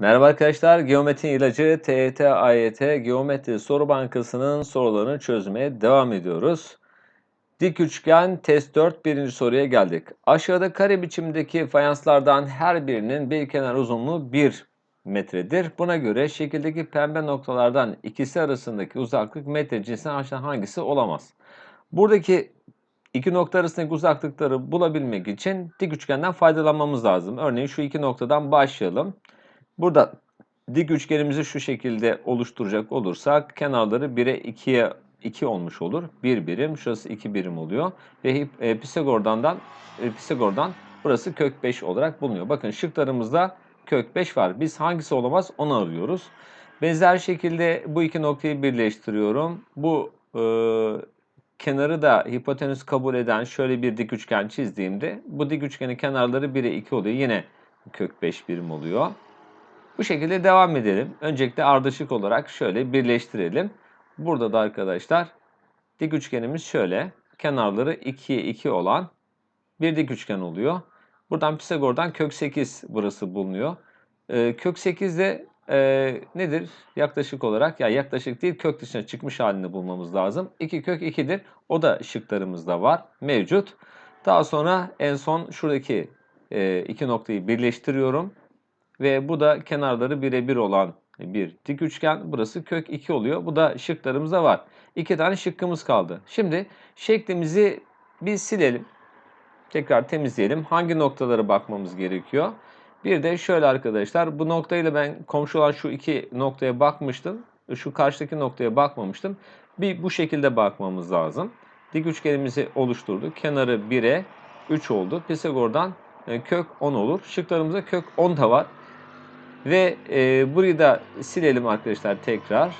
Merhaba arkadaşlar, Geometri İlacı TET AYT Geometri Soru Bankası'nın sorularını çözmeye devam ediyoruz. Dik üçgen test 4 birinci soruya geldik. Aşağıda kare biçimdeki fayanslardan her birinin bir kenar uzunluğu 1 metredir. Buna göre şekildeki pembe noktalardan ikisi arasındaki uzaklık metre cinsinden aşağı hangisi olamaz? Buradaki iki nokta arasındaki uzaklıkları bulabilmek için dik üçgenden faydalanmamız lazım. Örneğin şu iki noktadan başlayalım. Burada dik üçgenimizi şu şekilde oluşturacak olursak kenarları 1'e 2'ye 2 olmuş olur. 1 birim, şurası 2 birim oluyor. Ve e, Pisagor'dan e, Pisagor'dan burası kök 5 olarak bulunuyor. Bakın şıklarımızda kök 5 var. Biz hangisi olamaz onu arıyoruz. Benzer şekilde bu iki noktayı birleştiriyorum. Bu e, kenarı da hipotenüs kabul eden şöyle bir dik üçgen çizdiğimde bu dik üçgenin kenarları 1'e 2 oluyor. Yine kök 5 birim oluyor. Bu şekilde devam edelim. Öncelikle ardışık olarak şöyle birleştirelim. Burada da arkadaşlar dik üçgenimiz şöyle. Kenarları 2'ye 2 olan bir dik üçgen oluyor. Buradan Pisagor'dan kök 8 burası bulunuyor. Ee, kök 8 de e, nedir? Yaklaşık olarak ya yaklaşık değil kök dışına çıkmış halini bulmamız lazım. 2 kök 2'dir. O da şıklarımızda var. Mevcut. Daha sonra en son şuradaki e, iki noktayı birleştiriyorum. Ve bu da kenarları birebir olan bir dik üçgen. Burası kök 2 oluyor. Bu da şıklarımızda var. İki tane şıkkımız kaldı. Şimdi şeklimizi bir silelim. Tekrar temizleyelim. Hangi noktalara bakmamız gerekiyor? Bir de şöyle arkadaşlar. Bu noktayla ben komşu olan şu iki noktaya bakmıştım. Şu karşıdaki noktaya bakmamıştım. Bir bu şekilde bakmamız lazım. Dik üçgenimizi oluşturduk. Kenarı 1'e 3 oldu. Pisagor'dan e, kök 10 olur. Şıklarımızda kök 10 da var. Ve e, burayı da silelim arkadaşlar tekrar.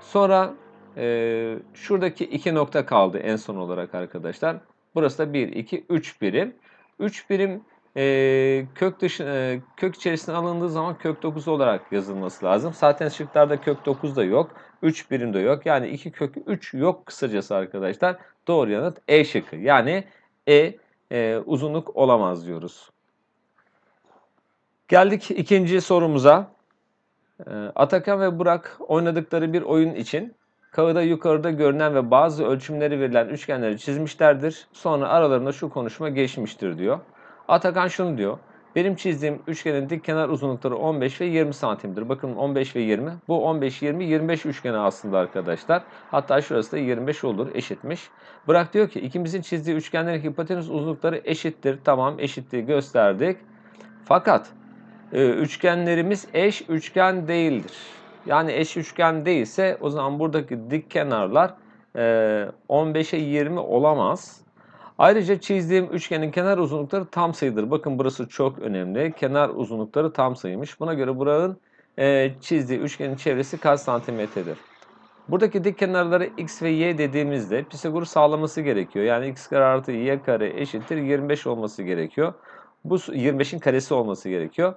Sonra e, şuradaki iki nokta kaldı en son olarak arkadaşlar. Burası da 1, 2, 3 birim. 3 birim e, kök dışı, e, kök içerisine alındığı zaman kök 9 olarak yazılması lazım. Zaten şıklarda kök 9 da yok. 3 birim de yok. Yani 2 kök 3 yok kısacası arkadaşlar. Doğru yanıt E şıkkı. Yani E, e uzunluk olamaz diyoruz. Geldik ikinci sorumuza. Ee, Atakan ve Burak oynadıkları bir oyun için kağıda yukarıda görünen ve bazı ölçümleri verilen üçgenleri çizmişlerdir. Sonra aralarında şu konuşma geçmiştir diyor. Atakan şunu diyor. Benim çizdiğim üçgenin dik kenar uzunlukları 15 ve 20 santimdir. Bakın 15 ve 20. Bu 15, 20, 25 üçgeni aslında arkadaşlar. Hatta şurası da 25 olur eşitmiş. Burak diyor ki ikimizin çizdiği üçgenlerin hipotenüs uzunlukları eşittir. Tamam eşitliği gösterdik. Fakat üçgenlerimiz eş üçgen değildir. Yani eş üçgen değilse o zaman buradaki dik kenarlar e, 15'e 20 olamaz. Ayrıca çizdiğim üçgenin kenar uzunlukları tam sayıdır. Bakın burası çok önemli. Kenar uzunlukları tam sayıymış. Buna göre Burak'ın e, çizdiği üçgenin çevresi kaç santimetredir? Buradaki dik kenarları x ve y dediğimizde Pisagor'u sağlaması gerekiyor. Yani x kare artı y kare eşittir 25 olması gerekiyor. Bu 25'in karesi olması gerekiyor.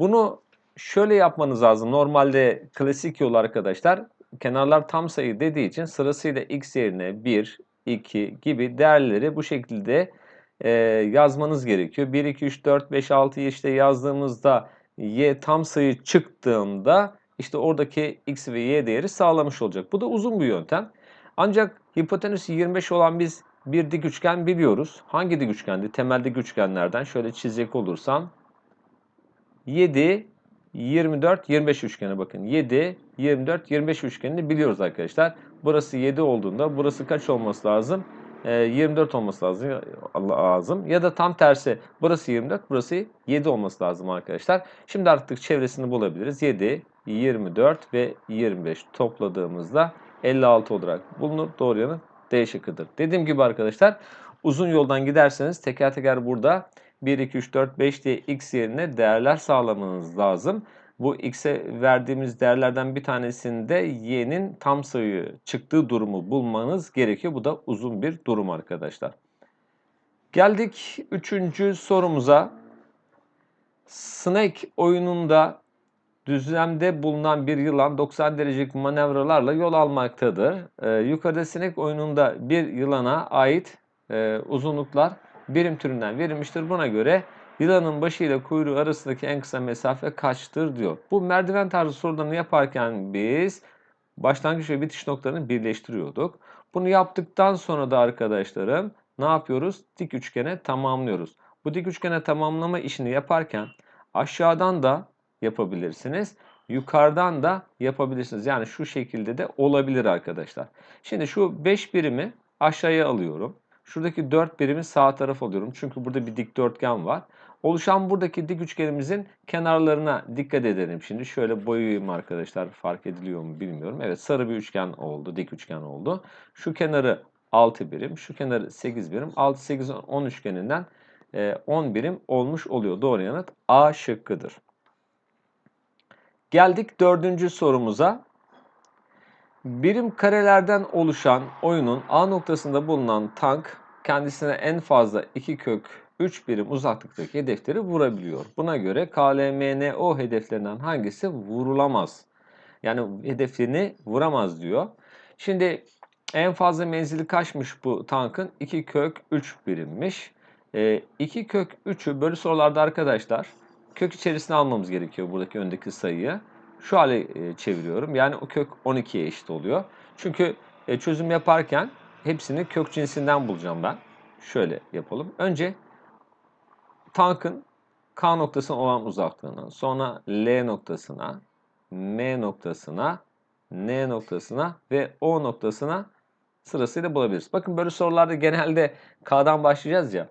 Bunu şöyle yapmanız lazım. Normalde klasik yol arkadaşlar kenarlar tam sayı dediği için sırasıyla x yerine 1, 2 gibi değerleri bu şekilde e, yazmanız gerekiyor. 1, 2, 3, 4, 5, 6'yı işte yazdığımızda y tam sayı çıktığında işte oradaki x ve y değeri sağlamış olacak. Bu da uzun bir yöntem. Ancak hipotenüsü 25 olan biz bir dik üçgen biliyoruz. Hangi dik üçgendi? Temel dik üçgenlerden şöyle çizecek olursam 7, 24, 25 üçgeni bakın. 7, 24, 25 üçgenini biliyoruz arkadaşlar. Burası 7 olduğunda burası kaç olması lazım? E, ee, 24 olması lazım, lazım. Ya da tam tersi burası 24, burası 7 olması lazım arkadaşlar. Şimdi artık çevresini bulabiliriz. 7, 24 ve 25 topladığımızda 56 olarak bulunur. Doğru yanıt D şıkkıdır. Dediğim gibi arkadaşlar uzun yoldan giderseniz teker teker burada 1, 2, 3, 4, 5 diye x yerine değerler sağlamanız lazım. Bu x'e verdiğimiz değerlerden bir tanesinde y'nin tam sayı çıktığı durumu bulmanız gerekiyor. Bu da uzun bir durum arkadaşlar. Geldik üçüncü sorumuza. Snake oyununda düzlemde bulunan bir yılan 90 derecelik manevralarla yol almaktadır. Ee, yukarıda Snake oyununda bir yılana ait e, uzunluklar birim türünden verilmiştir. Buna göre Yılanın başı ile kuyruğu arasındaki en kısa mesafe kaçtır diyor. Bu merdiven tarzı sorularını yaparken biz başlangıç ve bitiş noktalarını birleştiriyorduk. Bunu yaptıktan sonra da arkadaşlarım ne yapıyoruz? Dik üçgene tamamlıyoruz. Bu dik üçgene tamamlama işini yaparken aşağıdan da yapabilirsiniz. Yukarıdan da yapabilirsiniz. Yani şu şekilde de olabilir arkadaşlar. Şimdi şu 5 birimi aşağıya alıyorum. Şuradaki 4 birimi sağ tarafa alıyorum. Çünkü burada bir dikdörtgen var. Oluşan buradaki dik üçgenimizin kenarlarına dikkat edelim. Şimdi şöyle boyayayım arkadaşlar. Fark ediliyor mu bilmiyorum. Evet sarı bir üçgen oldu. Dik üçgen oldu. Şu kenarı 6 birim. Şu kenarı 8 birim. 6, 8, 10 üçgeninden 10 birim olmuş oluyor. Doğru yanıt A şıkkıdır. Geldik dördüncü sorumuza. Birim karelerden oluşan oyunun A noktasında bulunan tank kendisine en fazla 2 kök 3 birim uzaklıktaki hedefleri vurabiliyor. Buna göre KLMNO hedeflerinden hangisi vurulamaz? Yani hedefini vuramaz diyor. Şimdi en fazla menzili kaçmış bu tankın? 2 kök 3 birimmiş. 2 kök 3'ü böyle sorularda arkadaşlar kök içerisine almamız gerekiyor buradaki öndeki sayıyı. Şu hale e, çeviriyorum. Yani o kök 12'ye eşit oluyor. Çünkü e, çözüm yaparken hepsini kök cinsinden bulacağım ben. Şöyle yapalım. Önce tankın K noktasına olan uzaklığını, sonra L noktasına, M noktasına, N noktasına ve O noktasına sırasıyla bulabiliriz. Bakın böyle sorularda genelde K'dan başlayacağız ya.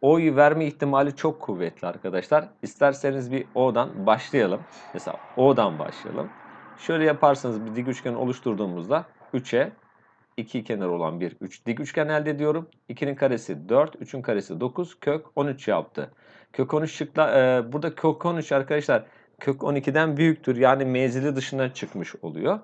O'yu verme ihtimali çok kuvvetli arkadaşlar. İsterseniz bir O'dan başlayalım. Mesela O'dan başlayalım. Şöyle yaparsanız bir dik üçgen oluşturduğumuzda 3'e 2 kenar olan bir 3 dik üçgen elde ediyorum. 2'nin karesi 4, 3'ün karesi 9, kök 13 yaptı. Kök 13 şıkla, e, burada kök 13 arkadaşlar kök 12'den büyüktür. Yani menzili dışına çıkmış oluyor.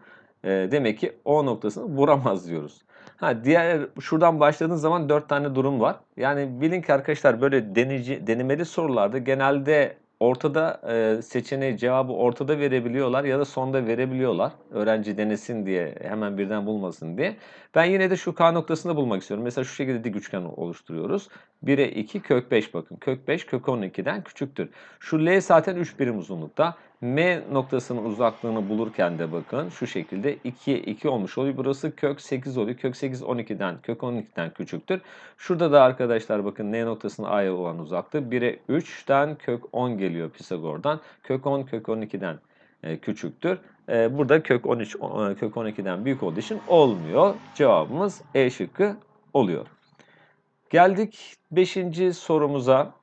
E, demek ki O noktasını vuramaz diyoruz. Ha diğer şuradan başladığınız zaman 4 tane durum var. Yani bilin ki arkadaşlar böyle denici, denemeli sorularda genelde ortada e, seçeneği cevabı ortada verebiliyorlar ya da sonda verebiliyorlar. Öğrenci denesin diye hemen birden bulmasın diye. Ben yine de şu K noktasını bulmak istiyorum. Mesela şu şekilde dik üçgen oluşturuyoruz. 1'e 2 kök 5 bakın. Kök 5 kök 12'den küçüktür. Şu L zaten 3 birim uzunlukta. M noktasının uzaklığını bulurken de bakın şu şekilde 2'ye 2 olmuş oluyor. Burası kök 8 oluyor. Kök 8 12'den kök 12'den küçüktür. Şurada da arkadaşlar bakın N noktasının A'ya olan uzaklığı 1'e 3'ten kök 10 geliyor Pisagor'dan. Kök 10 kök 12'den e, küçüktür. E, burada kök 13 kök 12'den büyük olduğu için olmuyor. Cevabımız E şıkkı oluyor. Geldik 5. sorumuza.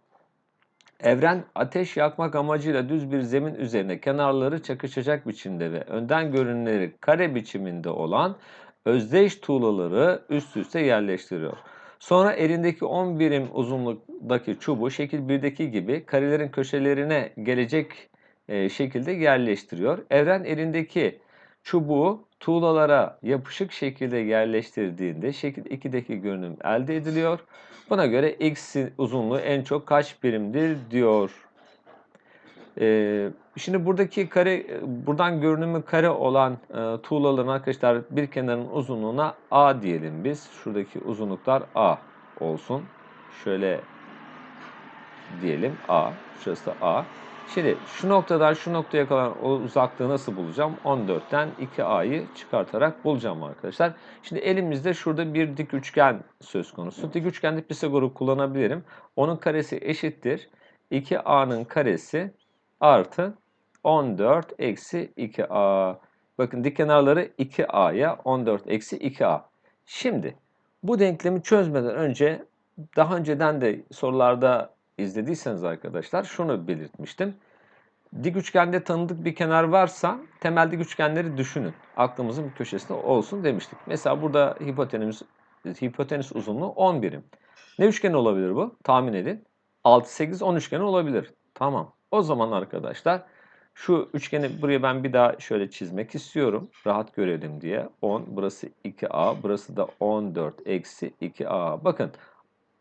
Evren ateş yakmak amacıyla düz bir zemin üzerine kenarları çakışacak biçimde ve önden görünümleri kare biçiminde olan özdeş tuğlaları üst üste yerleştiriyor. Sonra elindeki 10 birim uzunluktaki çubuğu şekil 1'deki gibi karelerin köşelerine gelecek e, şekilde yerleştiriyor. Evren elindeki çubuğu tuğlalara yapışık şekilde yerleştirdiğinde şekil 2'deki görünüm elde ediliyor. Buna göre x uzunluğu en çok kaç birimdir diyor. Ee, şimdi buradaki kare, buradan görünümü kare olan e, tuğlaların arkadaşlar bir kenarın uzunluğuna a diyelim biz. Şuradaki uzunluklar a olsun. Şöyle diyelim a. Şurası a. Şimdi şu noktadan şu noktaya kalan o uzaklığı nasıl bulacağım? 14'ten 2a'yı çıkartarak bulacağım arkadaşlar. Şimdi elimizde şurada bir dik üçgen söz konusu. Dik üçgende Pisagor'u kullanabilirim. Onun karesi eşittir. 2a'nın karesi artı 14 eksi 2a. Bakın dik kenarları 2a'ya 14 eksi 2a. Şimdi bu denklemi çözmeden önce daha önceden de sorularda izlediyseniz arkadaşlar şunu belirtmiştim. Dik üçgende tanıdık bir kenar varsa temel dik üçgenleri düşünün. Aklımızın bir köşesinde olsun demiştik. Mesela burada hipotenüs, hipotenüs uzunluğu 10 birim. Ne üçgen olabilir bu? Tahmin edin. 6, 8, 10 üçgeni olabilir. Tamam. O zaman arkadaşlar şu üçgeni buraya ben bir daha şöyle çizmek istiyorum. Rahat görelim diye. 10, burası 2a, burası da 14 eksi 2a. Bakın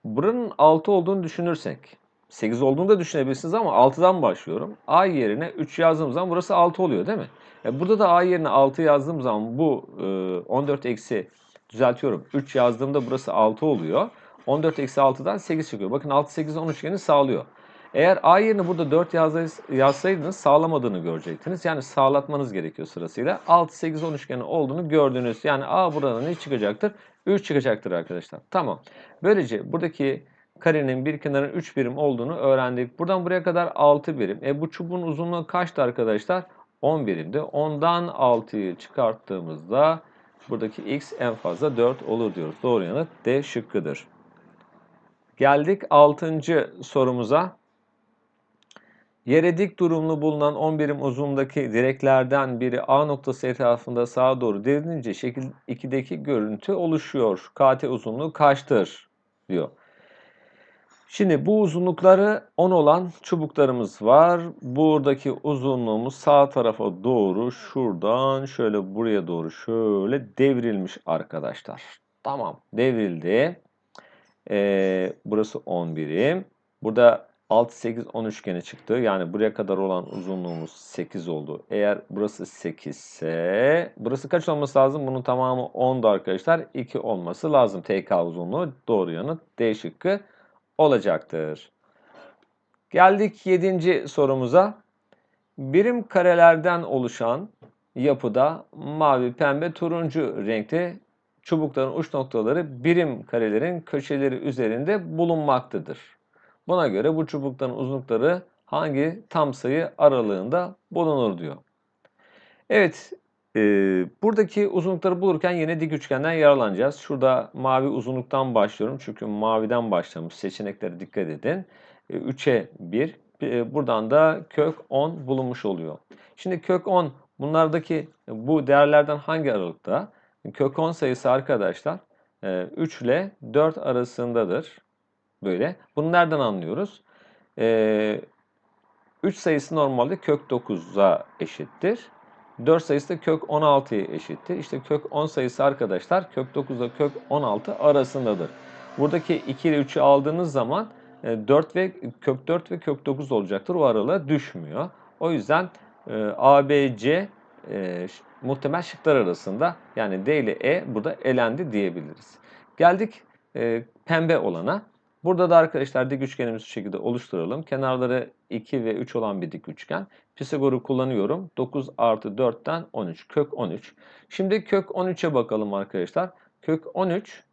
buranın 6 olduğunu düşünürsek 8 olduğunu da düşünebilirsiniz ama 6'dan başlıyorum. A yerine 3 yazdığım zaman burası 6 oluyor değil mi? E burada da A yerine 6 yazdığım zaman bu e, 14 eksi düzeltiyorum. 3 yazdığımda burası 6 oluyor. 14 eksi 6'dan 8 çıkıyor. Bakın 6, 8, 10 üçgeni sağlıyor. Eğer A yerine burada 4 yazsaydınız, sağlamadığını görecektiniz. Yani sağlatmanız gerekiyor sırasıyla. 6, 8, 10 üçgeni olduğunu gördünüz. Yani A buradan ne çıkacaktır? 3 çıkacaktır arkadaşlar. Tamam. Böylece buradaki karenin bir kenarın 3 birim olduğunu öğrendik. Buradan buraya kadar 6 birim. E bu çubuğun uzunluğu kaçtı arkadaşlar? 10 birimdi. 10'dan 6'yı çıkarttığımızda buradaki x en fazla 4 olur diyoruz. Doğru yanıt D şıkkıdır. Geldik 6. sorumuza. Yere dik durumlu bulunan 10 birim uzunluğundaki direklerden biri A noktası etrafında sağa doğru devrilince şekil 2'deki görüntü oluşuyor. KT uzunluğu kaçtır? diyor. Şimdi bu uzunlukları 10 olan çubuklarımız var. Buradaki uzunluğumuz sağ tarafa doğru şuradan şöyle buraya doğru şöyle devrilmiş arkadaşlar. Tamam devrildi. Ee, burası 10 birim. Burada 6, 8, 10 üçgeni çıktı. Yani buraya kadar olan uzunluğumuz 8 oldu. Eğer burası 8 ise burası kaç olması lazım? Bunun tamamı 10'du arkadaşlar. 2 olması lazım. TK uzunluğu doğru yanıt D şıkkı olacaktır. Geldik 7. sorumuza. Birim karelerden oluşan yapıda mavi, pembe, turuncu renkte çubukların uç noktaları birim karelerin köşeleri üzerinde bulunmaktadır. Buna göre bu çubukların uzunlukları hangi tam sayı aralığında bulunur diyor. Evet, buradaki uzunlukları bulurken yine dik üçgenden yararlanacağız. Şurada mavi uzunluktan başlıyorum çünkü maviden başlamış. Seçeneklere dikkat edin. E, 3'e 1, e, buradan da kök 10 bulunmuş oluyor. Şimdi kök 10 bunlardaki bu değerlerden hangi aralıkta? Kök 10 sayısı arkadaşlar 3 ile 4 arasındadır. Böyle. Bunu nereden anlıyoruz? 3 sayısı normalde kök 9'a eşittir. 4 sayısı da kök 16'ya eşittir. İşte kök 10 sayısı arkadaşlar kök 9 ile kök 16 arasındadır. Buradaki 2 ile 3'ü aldığınız zaman 4 ve kök 4 ve kök 9 olacaktır. O aralığa düşmüyor. O yüzden A, B, C e, muhtemel şıklar arasında yani D ile E burada elendi diyebiliriz. Geldik e, pembe olana. Burada da arkadaşlar dik üçgenimizi şu şekilde oluşturalım. Kenarları 2 ve 3 olan bir dik üçgen. Pisagor'u kullanıyorum. 9 artı 4'ten 13. Kök 13. Şimdi kök 13'e bakalım arkadaşlar. Kök 13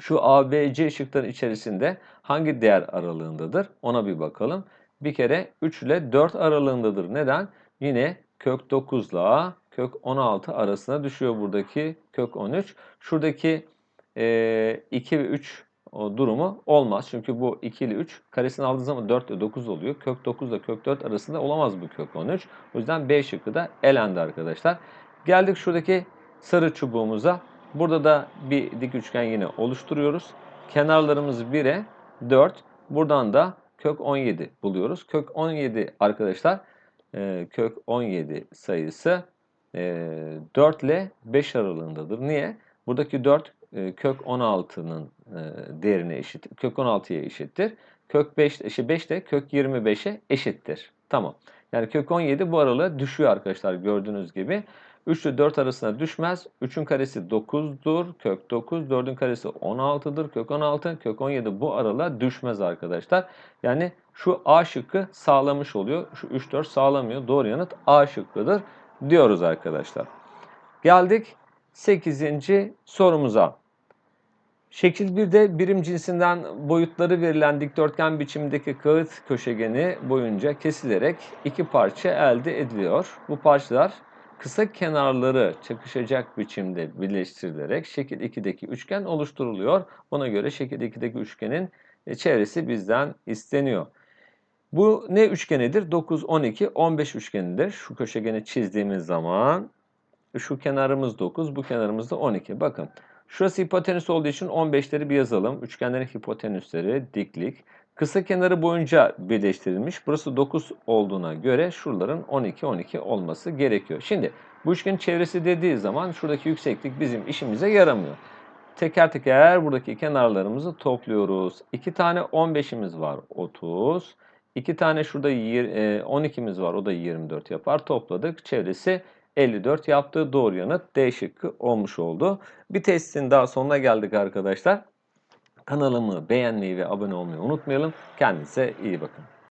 şu A, B, şıkların içerisinde hangi değer aralığındadır? Ona bir bakalım. Bir kere 3 ile 4 aralığındadır. Neden? Yine kök 9 ile kök 16 arasına düşüyor buradaki kök 13. Şuradaki e, 2 ve 3 o durumu olmaz. Çünkü bu 2 ile 3 karesini aldığınız zaman 4 ile 9 oluyor. Kök 9 ile kök 4 arasında olamaz bu kök 13. O yüzden B şıkkı da elendi arkadaşlar. Geldik şuradaki sarı çubuğumuza. Burada da bir dik üçgen yine oluşturuyoruz. Kenarlarımız 1'e 4. Buradan da kök 17 buluyoruz. Kök 17 arkadaşlar e, kök 17 sayısı e, 4 ile 5 aralığındadır. Niye? Buradaki 4 e, kök 16'nın e, değerine eşit. Kök 16'ya eşittir. Kök 5, işte 5 de kök 25'e eşittir. Tamam. Yani kök 17 bu aralığa düşüyor arkadaşlar gördüğünüz gibi. 3 ile 4 arasına düşmez. 3'ün karesi 9'dur. Kök 9. 4'ün karesi 16'dır. Kök 16. Kök 17 bu aralığa düşmez arkadaşlar. Yani şu A şıkkı sağlamış oluyor. Şu 3, 4 sağlamıyor. Doğru yanıt A şıkkıdır diyoruz arkadaşlar. Geldik 8. sorumuza. Şekil 1'de birim cinsinden boyutları verilen dikdörtgen biçimindeki kağıt köşegeni boyunca kesilerek iki parça elde ediliyor. Bu parçalar kısa kenarları çakışacak biçimde birleştirilerek şekil 2'deki üçgen oluşturuluyor. Buna göre şekil 2'deki üçgenin e, çevresi bizden isteniyor. Bu ne üçgenidir? 9, 12, 15 üçgenidir. Şu köşegeni çizdiğimiz zaman şu kenarımız 9, bu kenarımız da 12. Bakın şurası hipotenüs olduğu için 15'leri bir yazalım. Üçgenlerin hipotenüsleri diklik. Kısa kenarı boyunca birleştirilmiş. Burası 9 olduğuna göre şuraların 12, 12 olması gerekiyor. Şimdi bu üçgenin çevresi dediği zaman şuradaki yükseklik bizim işimize yaramıyor. Teker teker buradaki kenarlarımızı topluyoruz. 2 tane 15'imiz var 30. 2 tane şurada 12'miz var o da 24 yapar. Topladık. Çevresi 54 yaptığı doğru yanıt D şıkkı olmuş oldu. Bir testin daha sonuna geldik arkadaşlar. Kanalımı beğenmeyi ve abone olmayı unutmayalım. Kendinize iyi bakın.